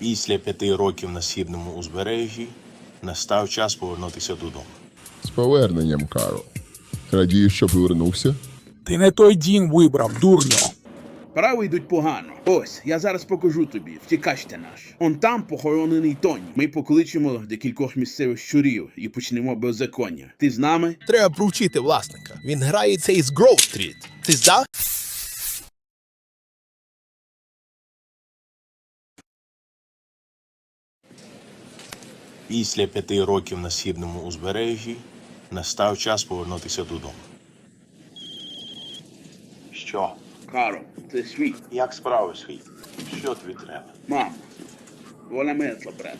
Після п'яти років на східному узбережжі настав час повернутися додому. З поверненням, Карл. Радію, що повернувся. Ти не той дім вибрав, дурньо. Справи йдуть погано. Ось, я зараз покажу тобі. Втікач ти наш. Он там похоронений Тоні. Ми покличемо декількох місцевих щурів і почнемо беззаконня. Ти з нами? Треба провчити власника. Він грається із Гроув-стріт. Ти здав? Після п'яти років на східному узбережжі настав час повернутися додому. Що? Каро, це свій. Як справи свій? Що тобі треба? Мам. Вона метла, брат.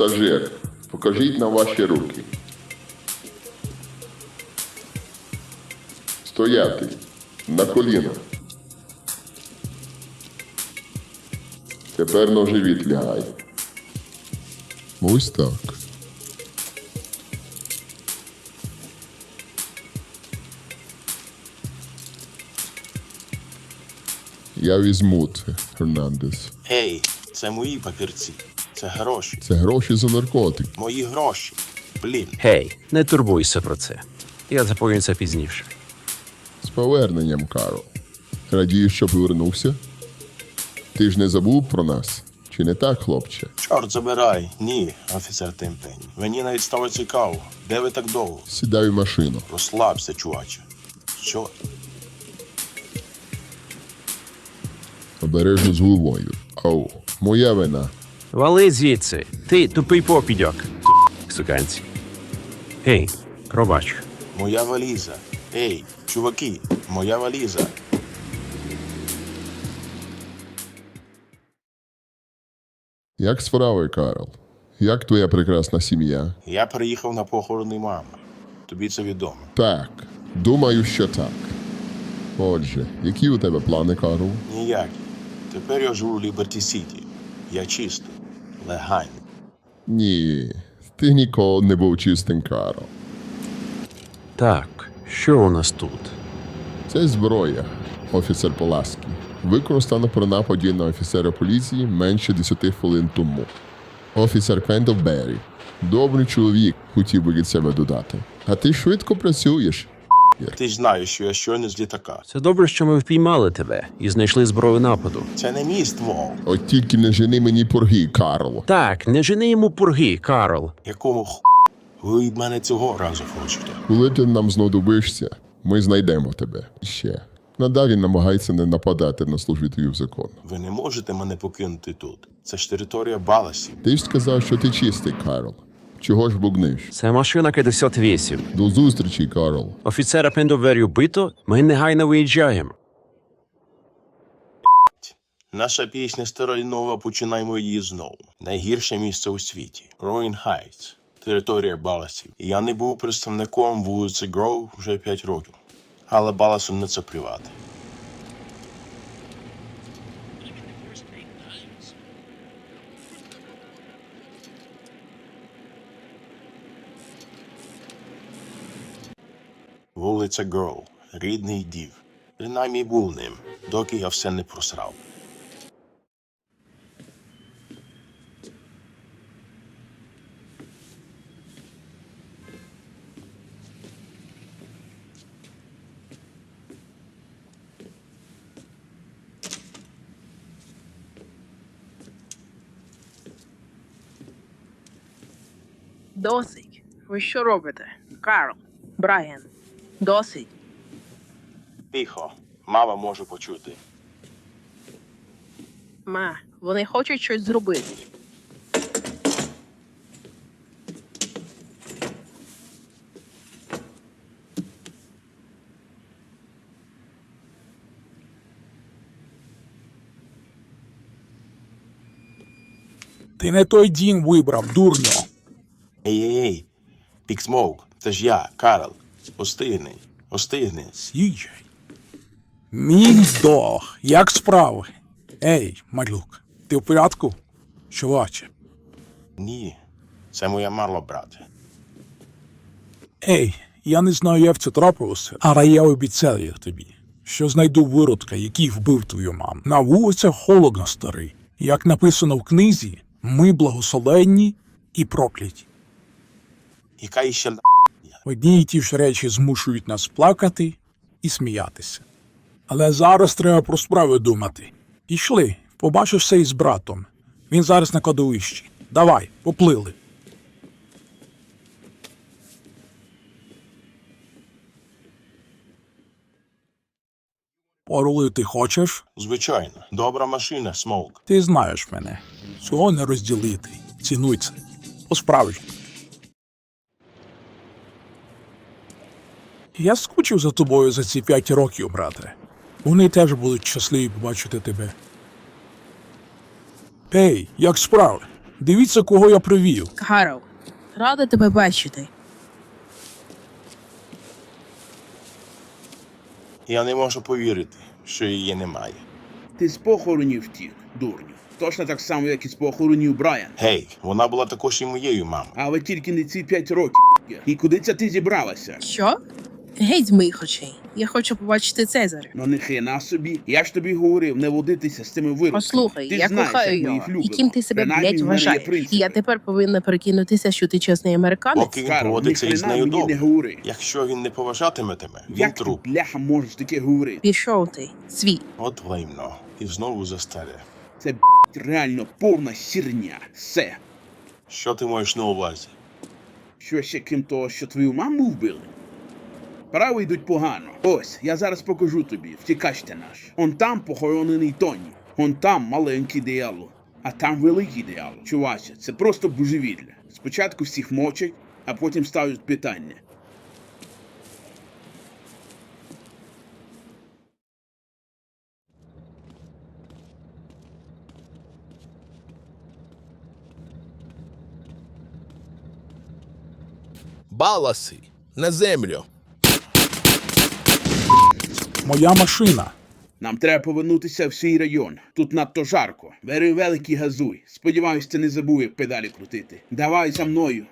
Пасажир, покажіть на ваші руки. Стояти. На коліна. Тепер на живіт лягай. Ось так. Я візьму це, Фернандес. Ей, це мої папірці. Це гроші. Це гроші за наркотик. Мої гроші. Блін. Гей, не турбуйся про це. Я заповім це пізніше. З поверненням, Карл. Радію, що повернувся. Ти ж не забув про нас? Чи не так, хлопче? Чорт забирай. Ні, офіцер Темпень. Мені навіть стало цікаво. Де ви так довго? Сідай в машину. Розслабся, чуваче. Що? Обережно з головою. Оу, моя вина. Вали звідси. Ти тупий попідьок. Суканці. Гей, пробач. Моя валіза. Ей, чуваки, моя валіза. Як справи, Карл? Як твоя прекрасна сім'я? Я приїхав на похорони мами. Тобі це відомо. Так, думаю, що так. Отже, які у тебе плани, Карл? Ніякі. Тепер я живу в Ліберті Сіті. Я чистий, легальний. Ні, ти ніколи не був чистим, Карл. Так, що у нас тут? Це зброя, офіцер Поласки. Використано при нападі на офіцера поліції менше 10 хвилин тому. Офіцер Пендлбері. Добрий чоловік, хотів би від себе додати. А ти швидко працюєш. Ти ж знаєш, що я щойно з літака. Це добре, що ми впіймали тебе і знайшли зброю нападу. Це не мій ствол. От тільки не жени мені порги, Карл. Так, не жени йому пурги, Карл. Якого х... ви від мене цього разу хочете? Коли ти нам знадобишся, ми знайдемо тебе. Ще. Надалі намагайся не нападати на служителів закону. Ви не можете мене покинути тут. Це ж територія Баласів. Ти ж сказав, що ти чистий, Карл. Чого ж бубниш? Це машина 58. До зустрічі, Карл. Офіцера Пендовері вбито, ми негайно виїжджаємо. Наша пісня стара й нова, починаємо її знову. Найгірше місце у світі. Руїн Хайтс. Територія Баласів. Я не був представником вулиці Гроу вже 5 років. Але Баласом не це приват. Вулиця Гроу. Рідний дів. Принаймні був ним, доки я все не просрав. Досить. Ви що робите? Карл, Брайан, досить. Тихо, мама може почути. Ма, вони хочуть щось зробити. Ти не той дім вибрав, дурньо. Ей, ей, ей, Пік Смоук, це ж я, Карл. Остигни, остигни. Сіджай. Мій здох. Як справи? Ей, малюк, ти в порядку? чуваче. Ні. Це моя Марло, брате. Ей, я не знаю, як це трапилося, але я обіцяю тобі, що знайду виродка, який вбив твою маму. На вулицях холодно, старий. Як написано в книзі, ми благословенні і прокляті. Яка іще Одні й ті ж речі змушують нас плакати і сміятися. Але зараз треба про справи думати. Пішли, побачишся із братом. Він зараз на кладовищі. Давай, поплили. Порулити хочеш? Звичайно, добра машина, смоук. Ти знаєш мене. Цього не розділити. Цінуй це. По-справжньому. Я скучив за тобою за ці п'ять років, брате. Вони теж будуть щасливі побачити тебе. Ей, як справи? Дивіться, кого я привів. Карл, рада тебе бачити. Я не можу повірити, що її немає. Ти з похоронів втік, дурню. Точно так само, як і з похоронів Брайан. Гей, вона була також і моєю мамою. Але тільки не ці п'ять років. І куди це ти зібралася? Що? Геть з моїх очей. Я хочу побачити Цезаря. Ну нехрена собі. Я ж тобі говорив не водитися з цими виродками. Послухай, ти я знаєш, кохаю як його. І ким ти себе, є вважаєш? І я тепер повинна перекинутися, що ти чесний американець? Поки він Карл, поводиться із нею добре. не. Якщо він не поважатиме тебе, він Як ти, бляха, можеш таке говорити? Пішов ти, свій. От лайно. І знову за старе. Це б***ь, реально повна херня. Все. Що ти маєш на увазі? Що ще крім того, що твою маму вбили? Справи йдуть погано. Ось, я зараз покажу тобі, втікачте наш. Он там похоронений Тоні. Он там маленький дияло, а там великий дияло. Чуваче, це просто божевілля. Спочатку всіх мовчать, а потім ставлять питання. Баласи на землю. Моя машина. Нам треба повернутися в свій район. Тут надто жарко. Бери великий газуй. Сподіваюсь, ти не забув, як педалі крутити. Давай за мною.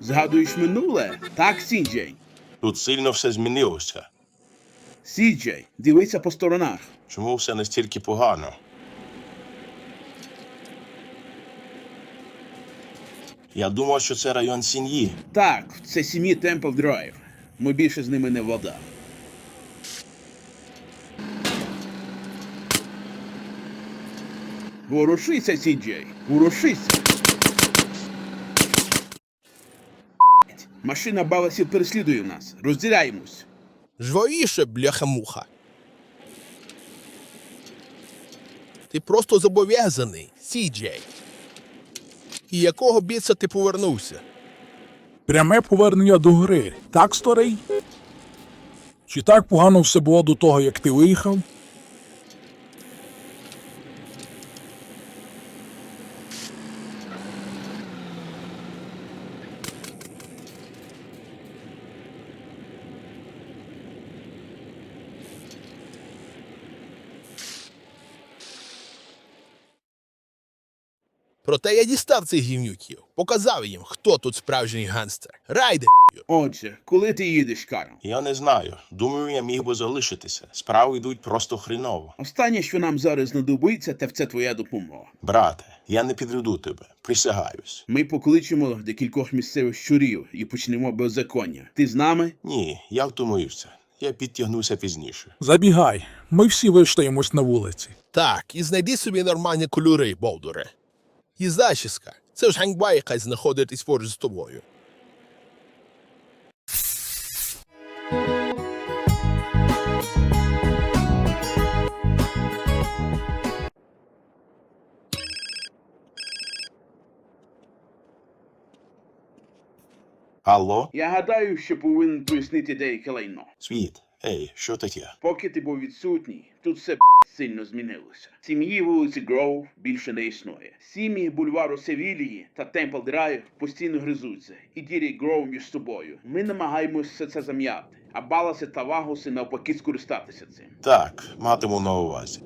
Згадуєш минуле? Так, Сіджей. Тут сильно все змінилося. Сіджей, дивися по сторонах. Чому все настільки погано? Я думав, що це район сім'ї. Так, це сім'ї Темпл Драйв. Ми більше з ними не вода. Ворушися, Сіджей, ворушися. Машина Баласів переслідує нас. Розділяємось. Жвавіше, бляха-муха. Ти просто зобов'язаний, Сіджей. І якого біса ти повернувся? Пряме повернення до гри. Так, старий? Чи так погано все було до того, як ти виїхав? Проте я дістав цих гівнюків, показав їм, хто тут справжній ганстер. Райде. Отже, коли ти їдеш, Карл? Я не знаю. Думаю, я міг би залишитися. Справи йдуть просто хріново. Останнє, що нам зараз знадобиться, та це твоя допомога. Брате, я не підведу тебе. Присягаюсь. Ми покличемо декількох місцевих щурів і почнемо беззаконня. Ти з нами? Ні, я втомився. Я підтягнуся пізніше. Забігай, ми всі виштаємось на вулиці. Так, і знайди собі нормальні кольори, Болдуре. І зачіска. Це ж ганьба якась знаходитись поруч з тобою. Алло? Я гадаю, що повинен пояснити деяке лайно. Світ, ей, що таке? Поки ти був відсутній, тут все сильно змінилося. Сім'ї вулиці Гроув більше не існує. Сім'ї бульвару Севілії та Темпл Драйв постійно гризуться і ділять Гроув між собою. Ми намагаємося все це зам'яти. а баласи та вагуси навпаки скористатися цим. Так, матиму на увазі.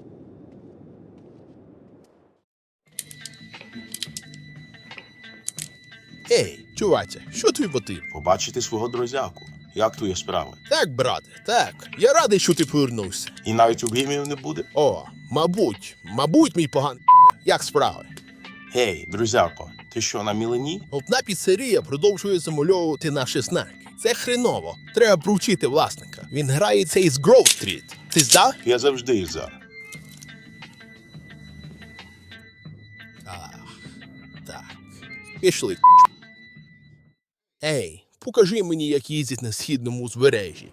Ей, чуваче, що тобі потрібно? Побачити свого друзяку. Як твої справи? Так, брате, так. Я радий, що ти повернувся. І навіть обіймів не буде? О, мабуть, мабуть, мій поганий. Як справи? Гей, друзяко, ти що на мілені? Одна піцерія продовжує замальовувати наші знаки. Це хреново. Треба провчити власника. Він грає цей з Гроув Стріт. Ти здав? Я завжди за. Ах, так. Пішли. Ей, покажи мені, як їздять на східному узбережжі.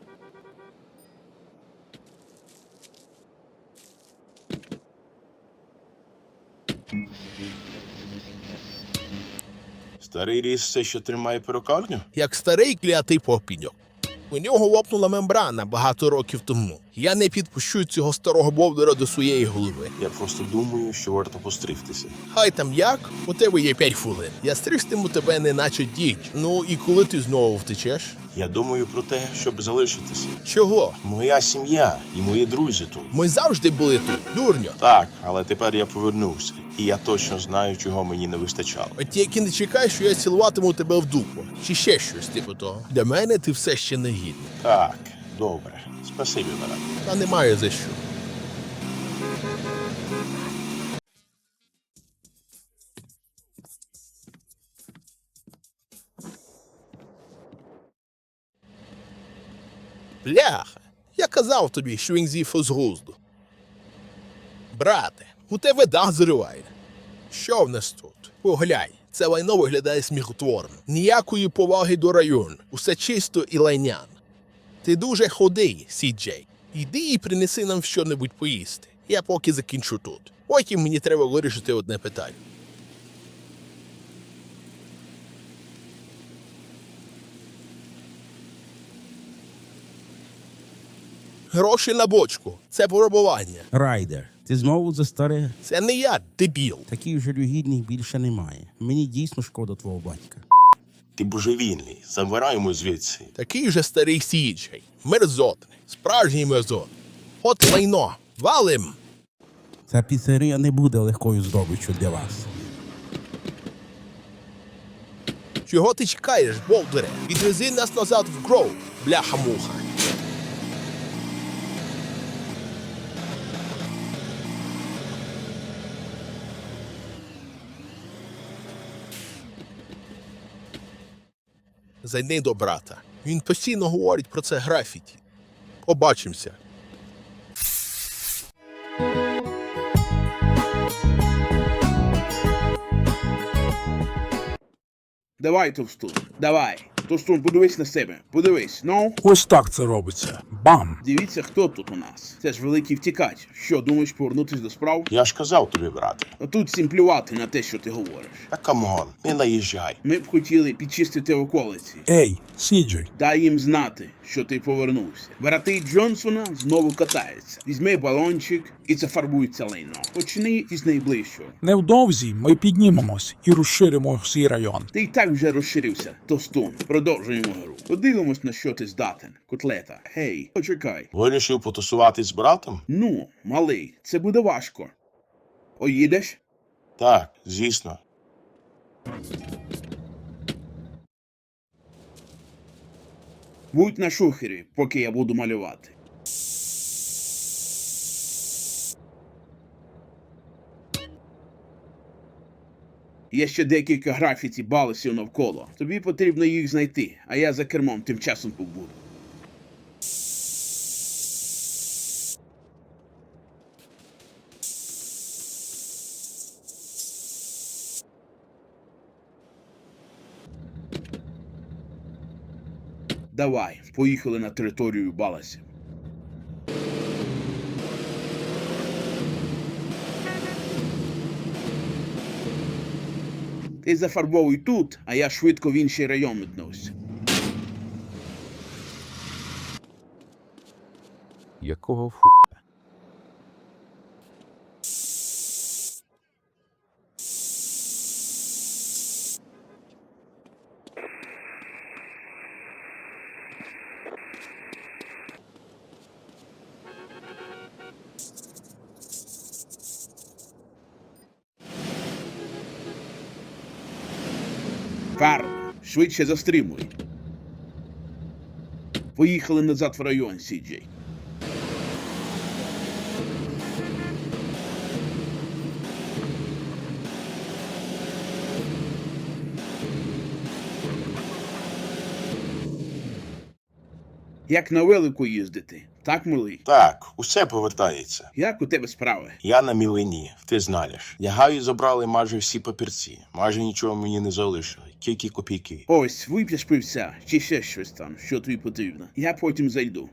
Старий ріс все ще тримає перукарню? Як старий клятий попіньок. У нього лопнула мембрана багато років тому. Я не підпущу цього старого бовдера до своєї голови. Я просто думаю, що варто постригтися. Хай там як, у тебе є п'ять хвилин. Я стригстиму тебе не наче діч. Ну і коли ти знову втечеш? Я думаю про те, щоб залишитися. Чого? Моя сім'я і мої друзі тут. Ми завжди були тут, дурньо. Так, але тепер я повернувся, і я точно знаю, чого мені не вистачало. От тільки не чекай, що я цілуватиму тебе в дупу. Чи ще щось типу того. Для мене ти все ще не гідний. Так, добре. Спасибі, брат. Та немає за що. Бляха, я казав тобі, що він з'їв з глузду. Брате, у тебе дах зриває. Що в нас тут? Поглянь, це лайно виглядає сміхотворно. Ніякої поваги до району. Усе чисто і лайнян. Ти дуже ходий, Сіджей. Іди і принеси нам що-небудь поїсти. Я поки закінчу тут. Потім мені треба вирішити одне питання. Гроші на бочку. Це порабування. Райдер, ти знову за старе? Це не я, дебіл. Таких жалюгідних більше немає. Мені дійсно шкода твого батька. Ти божевільний. Забираємо звідси. Такий же старий Сіджей. Мерзотний. Справжній мерзот. От лайно. Валим. Ця піцерія не буде легкою здобиччю для вас. Чого ти чекаєш, Болдере? Відвези нас назад в Гроу, бляха-муха. Зайди до брата. Він постійно говорить про це графіті. Побачимося. Давай, Товстун, давай. Товстун, подивись на себе. Подивись, ну. Ось так це робиться. Бам! Дивіться, хто тут у нас. Це ж великий втікач. Що, думаєш повернутись до справ? Я ж казав тобі, брате. А тут всім плювати на те, що ти говориш. Та камон, не наїжджай. Ми б хотіли підчистити околиці. Ей, Сіджей, Дай їм знати, що ти повернувся. Брати Джонсона знову катаються. Візьми балончик і зафарбуй це лайно. Почни із найближчого. невдовзі ми піднімемось і розширимо свій район. Ти й так вже розширився, Тостун. Продовжуємо гру. Подивимось, на що ти здатен. Котлета. Гей, почекай. Вирішив потусуватись з братом? Ну, малий, це буде важко. Поїдеш? Так, звісно. Будь на шухері, поки я буду малювати. Є ще декілька графіті баласів навколо. Тобі потрібно їх знайти, а я за кермом тим часом побуду. Давай, поїхали на територію баласів. Ти зафарбовуй тут, а я швидко в інший район метнусь. Якого фу? Карл, швидше застрімуй. Поїхали назад в район, Сіджей. Як на велику їздити, так, малий? Так, усе повертається. Як у тебе справи? Я на мілині, ти знаєш. Ягаю забрали майже всі папірці. Майже нічого мені не залишили, тільки копійки. Ось, вип'єш пивця, чи ще щось там, що тобі потрібно. Я потім зайду.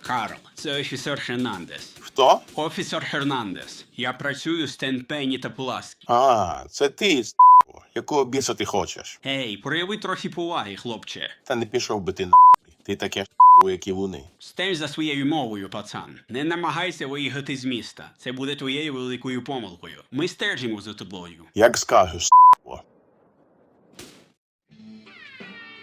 Карл, це офіцер Хернандес. Хто? Офіцер Хернандес. Я працюю з Тенпені та Пуласкі. А, це ти, с***. якого біса ти хочеш? Гей, прояви трохи поваги, хлопче. Та не пішов би ти на ти таке ж як і вони. Стеж за своєю мовою, пацан. Не намагайся виїхати з міста. Це буде твоєю великою помилкою. Ми стежимо за тобою. Як скажеш,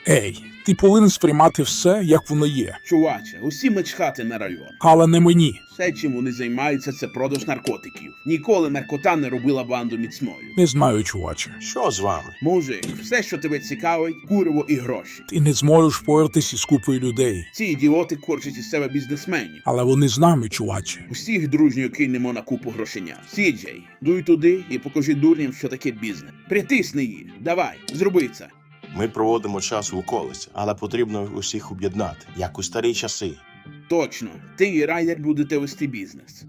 Ей, ти повинен сприймати все, як воно є, Чуваче, усі мечхати на район. але не мені. Все, чим вони займаються, це продаж наркотиків. Ніколи наркота не робила банду міцною. Не знаю, чуваче. Що з вами? Мужик, все, що тебе цікавить, куриво і гроші. Ти не зможеш впоратись із купою людей. Ці ідіоти корчать із себе бізнесменів. Але вони з нами, чуваче. Усіх дружньо кинемо на купу грошеня. Сіджей, дуй туди і покажи дурням, що таке бізнес. Притисни її. Давай, зроби це. Ми проводимо час в околиці, але потрібно усіх об'єднати, як у старі часи. Точно, ти і райдер будете вести бізнес.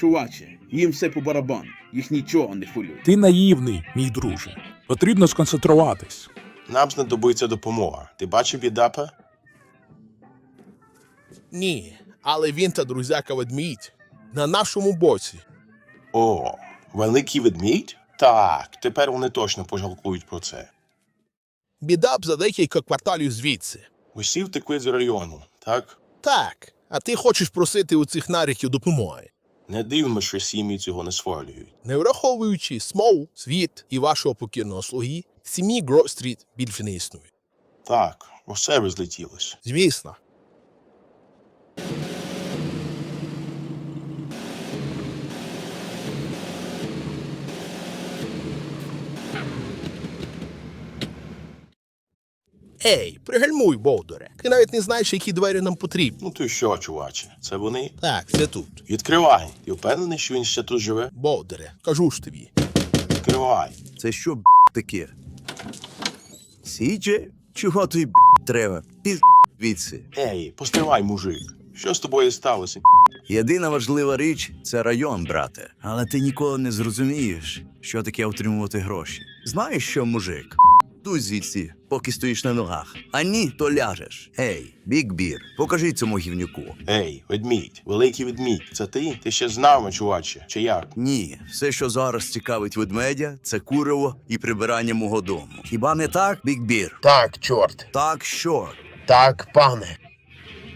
Чуваче, їм все по барабану, їх нічого не хвилює. Ти наївний, мій друже. Потрібно сконцентруватись. Нам знадобиться допомога. Ти бачив бідапа? Ні, але він та друзяка ведмідь на нашому боці. О, великий ведмідь? Так, тепер вони точно пожалкують про це. Біда б за декілька кварталів звідси. Усі втекли з району, так? Так, а ти хочеш просити у цих наріків допомоги, Не дивно, що сім'ї цього не схвалюють. не враховуючи смоу, світ і вашого покірного слуги, сім'ї Гро-стріт більше не існує. Так, усе розлетілося. Звісно. Ей, пригальмуй, Бовдоре. Ти навіть не знаєш, які двері нам потрібні. Ну ти що, чуваче, це вони? Так, це тут. Відкривай. Ти впевнений, що він ще тут живе? Бовдоре, кажу ж тобі. Відкривай. Це що б таке? Січе? Чого тобі б треба? Піз. Ей, постривай, мужик. Що з тобою сталося? Єдина важлива річ це район, брате. Але ти ніколи не зрозумієш, що таке отримувати гроші. Знаєш що, мужик? Дуй звідси, поки стоїш на ногах. А ні, то ляжеш. Ей, бік бір, покажи цьому гівнюку. Ей, ведмідь, великий ведмідь, це ти? Ти ще з нами, чуваче, чи як? Ні, все, що зараз цікавить ведмедя, це куриво і прибирання мого дому. Хіба не так, бік бір? Так, чорт. Так що? Так, пане.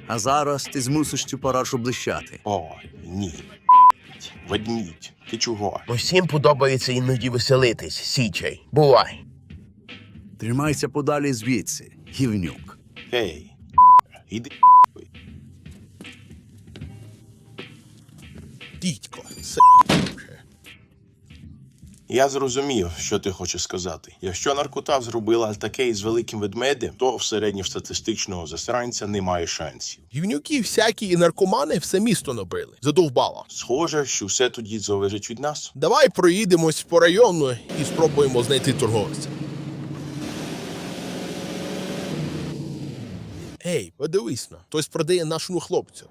А зараз ти змусиш цю парашу блищати. Ой, ні. Ведмідь, ти чого? Усім подобається іноді веселитись, січай. Бувай. Тримайся подалі звідси, гівнюк. Ей, іди. Дідько, с... Я зрозумів, що ти хочеш сказати. Якщо наркота зробила таке із великим ведмедем, то в середньостатистичного засранця немає шансів. Гівнюки всякі і наркомани все місто набили. Задовбало. Схоже, що все тоді залежить від нас. Давай проїдемось по району і спробуємо знайти торговця. Ей, подивись на, хтось продає нашому хлопцю.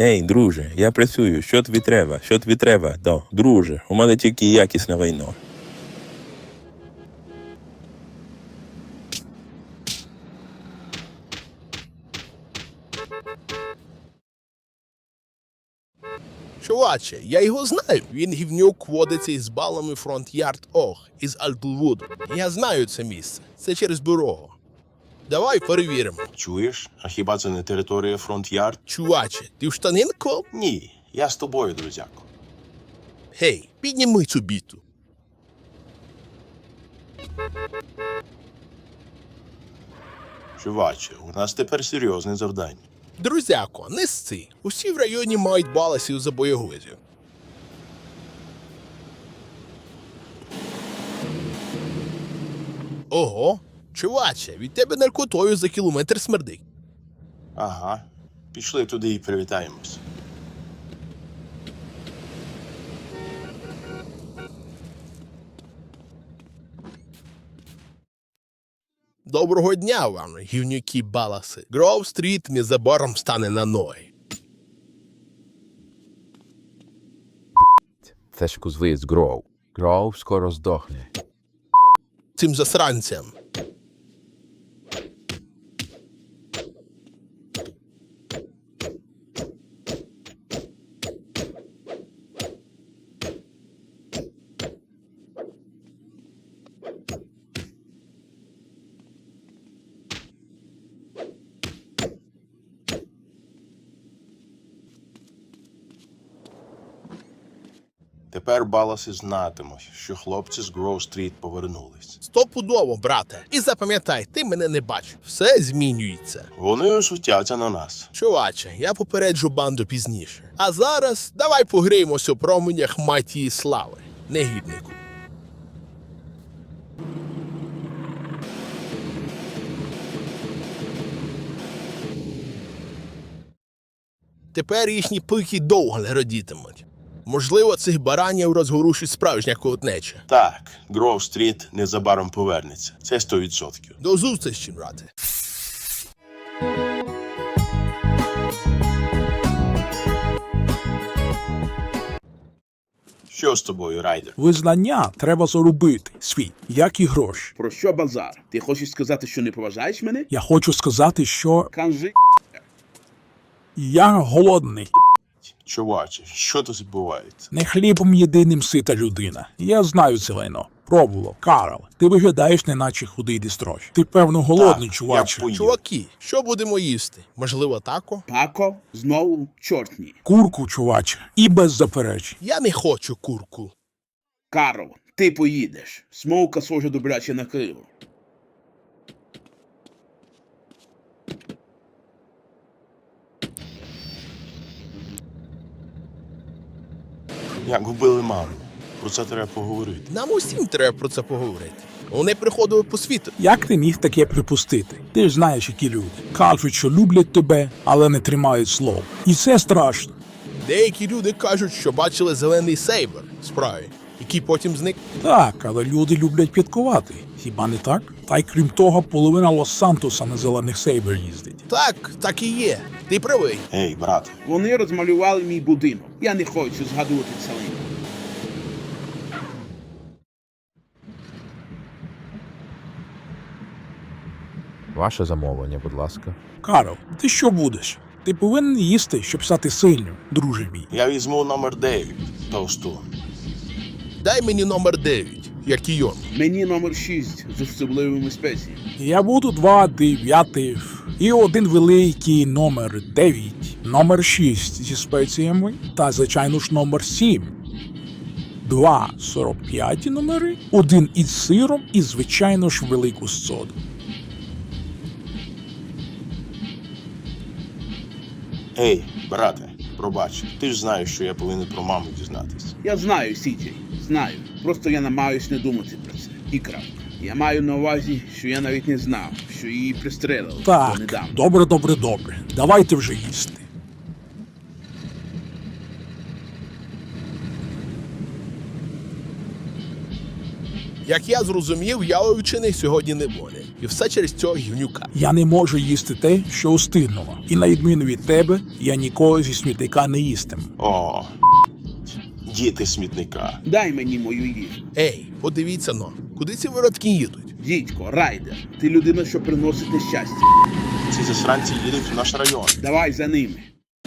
Ей, друже, я працюю. Що тобі треба? Що тобі треба? Да, друже, у мене тільки якісне вино. Чуваче, я його знаю. Він гівнюк водиться із балами фронт Ярд Ох із Альтлвуду. Я знаю це місце. Це через бюро. Давай перевіримо. Чуєш? А хіба це не територія фронт-ярд? Чуваче, ти в штанинку? Ні, я з тобою, друзяко. Гей, підніми цю біту. Чуваче, у нас тепер серйозне завдання. Друзяко, не сці. Усі в районі мають баласів за боєгузів. Ого, чуваче, від тебе наркотою за кілометр смердить. Ага. Пішли туди і привітаємось. Доброго дня вам, гівнюки баласи. Гров стріт незабаром стане на ноги. Це ж кузвиць Гроу. Гроу скоро здохне. Цим засранцям. Тепер знатимуть, що хлопці з Гроу Стріт повернулись. Стопудово, брате. І запам'ятай, ти мене не бачив. Все змінюється. Вони осутяться на нас. Чуваче, я попереджу банду пізніше. А зараз давай погріємося у променях матії слави, негіднику. Тепер їхні пики довго не родітимуть. Можливо, цих баранів розгорушить справжня колотнеча. Так, Гроу Стріт незабаром повернеться. Це 100%. До зустрічі, брате. Що з тобою, Райдер? Визнання треба заробити свій, як і гроші. Про що базар? Ти хочеш сказати, що не поважаєш мене? Я хочу сказати, що Кажи, я голодний. Чуваче, що тут відбувається? Не хлібом єдиним сита людина. Я знаю це лайно. Пробував. Карл, ти виглядаєш, неначе худий дістроч. Ти певно голодний, Так, чуваче. я. Чуваки, що будемо їсти? Можливо, тако? Пако, знову чортні. Курку, чуваче, і без заперечень. Я не хочу курку. Карл, ти поїдеш. Смовка схоже добряче на накрило. Як вбили маму. Про це треба поговорити. Нам усім треба про це поговорити. Вони приходили по світу. Як ти міг таке припустити? Ти ж знаєш, які люди. Кажуть, що люблять тебе, але не тримають слов. І це страшно. Деякі люди кажуть, що бачили зелений сейбер справі, який потім зник. Так, але люди люблять підкувати. Хіба не так? Та й крім того, половина Лос-Сантоса на зелених сейбер їздить. Так, так і є. Ти правий. Ей, брате, Вони розмалювали мій будинок. Я не хочу згадувати це лино. Ваше замовлення, будь ласка. Карл, ти що будеш? Ти повинен їсти, щоб стати сильним, друже мій. я візьму номер 9 товсту. Дай мені номер 9, як і йон. Мені номер 6 з особливими спеціями. Я буду два дев'яти і один великий номер 9, номер 6 зі спеціями та, звичайно ж, номер 7. Два 45 номери, один із сиром і, звичайно ж, велику соду. Ей, брате, пробач, ти ж знаєш, що я повинен про маму дізнатися. Я знаю, Сіджей, знаю. Просто я намагаюсь не думати про це. І крапка. Я маю на увазі, що я навіть не знав, що її пристрелили Так, недавно. добре, добре, добре. Давайте вже їсти. Як я зрозумів, я овчини сьогодні не буде. І все через цього гівнюка. Я не можу їсти те, що устигнуло. І на відміну від тебе, я ніколи зі смітника не їстиму. О, діти смітника. Дай мені мою їжу. Ей, подивіться но, куди ці виродки їдуть? Дідько, райдер, ти людина, що приносить нещастя. Ці засранці їдуть в наш район. Давай за ними.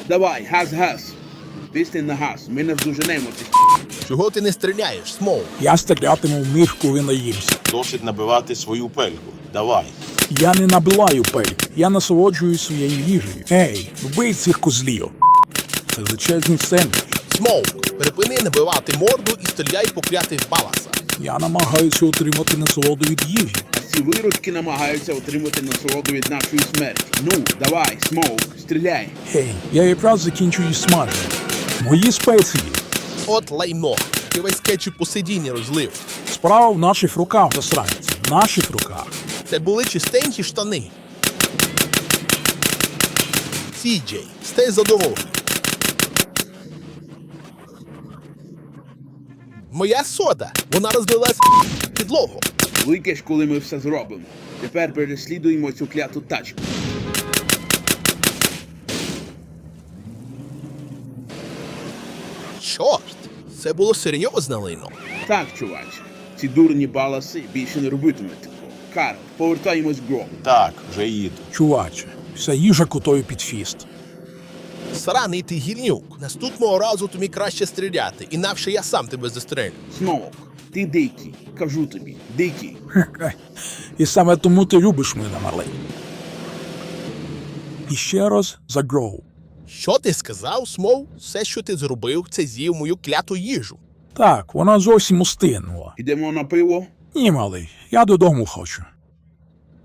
Давай, газ, газ. Тисни на газ, ми не здоженемо цих. Чого ти не стріляєш, Смоу? Я стрілятиму в них, коли наїмся. Досить набивати свою пельку. Давай. Я не набиваю пель, я насолоджуюсь своєю їжею. Ей, вбий цих козлів. Це величезний сендвіч. Смоук, припини набивати морду і стріляй по клятих баласа. Я намагаюся отримати насолоду від їжі. Ці виродки намагаються отримати насолоду від нашої смерті. Ну, давай, смоук, стріляй. Гей, я якраз закінчую смажити. Мої спеції. От лайно. Ти весь кетчуп у сидінні розлив. Справа в наших руках, засранці. В наших руках. Це були чистенькі штани. Сіджей, стей за дорогу. Моя сода. Вона розлилась підлогу. Викиш, коли ми все зробимо. Тепер переслідуємо цю кляту тачку. Чорт, це було серйозне лайно. Так, чуваче, ці дурні баласи більше не робитимуть такого. Карл, повертаємось в гром. Так, вже їду. Чуваче, вся їжа котою під фіст. Сраний ти гільнюк. Наступного разу тобі краще стріляти, інакше я сам тебе застрелю. Смоук, ти дикий. Кажу тобі, дикий. І саме тому ти любиш мене, малий. І ще раз за Гроу. Що ти сказав, Смоу? Все, що ти зробив, це з'їв мою кляту їжу. Так, вона зовсім устинула. Ідемо на пиво. Ні, малий, я додому хочу.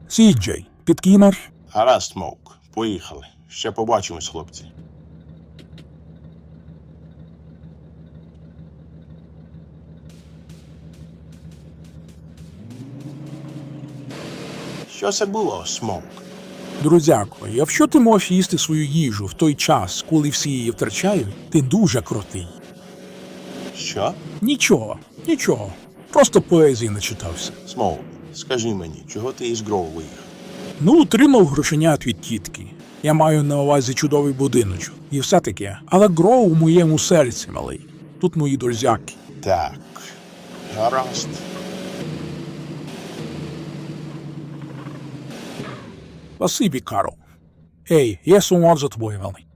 Сіджей, підкинеш? Гаразд, Смоук. Поїхали. Ще побачимось, хлопці. Що це було, Смоук? Друзяко, якщо ти можеш їсти свою їжу в той час, коли всі її втрачають, ти дуже крутий. Що? Нічого, нічого. Просто поезії начитався. Смоук, скажи мені, чого ти із Гроу виїхав? Ну, отримав грошенят від тітки. Я маю на увазі чудовий будиночок. І все таке. Але Гроу у моєму серці, малий. Тут мої друзяки. Так. Гаразд. Спасибі, Карл. Ей, я сумував за тобою, малий.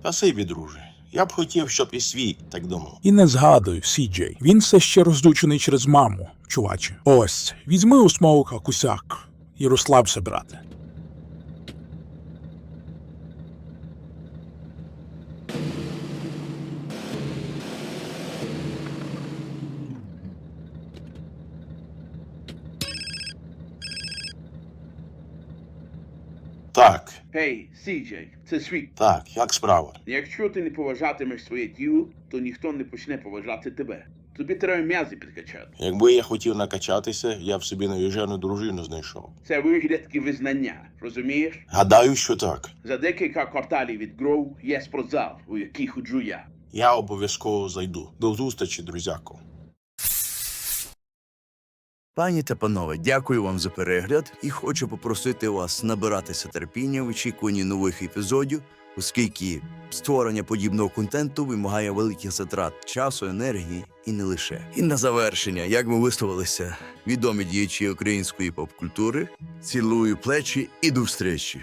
Спасибі, друже. Я б хотів, щоб і свій так думав. І не згадую, Сіджей. Він все ще роздучений через маму, чуваче. Ось, візьми у смоука кусяк і розслабся, брате. Так, Гей, Сіджей, це світ. так, як справа? Якщо ти не поважатимеш своє тіло, то ніхто не почне поважати тебе. Тобі треба м'язи підкачати. Якби я хотів накачатися, я б собі навіжену дружину знайшов. Це виглядки визнання, розумієш? Гадаю, що так. За декілька кварталів від Гроу є спортзал, у який ходжу я. Я обов'язково зайду. До зустрічі, друзяко. Пані та панове, дякую вам за перегляд і хочу попросити вас набиратися терпіння в очікуванні нових епізодів, оскільки створення подібного контенту вимагає великих затрат часу, енергії і не лише. І на завершення, як ми висловилися, відомі діячі української поп-культури, цілую плечі і до встречі.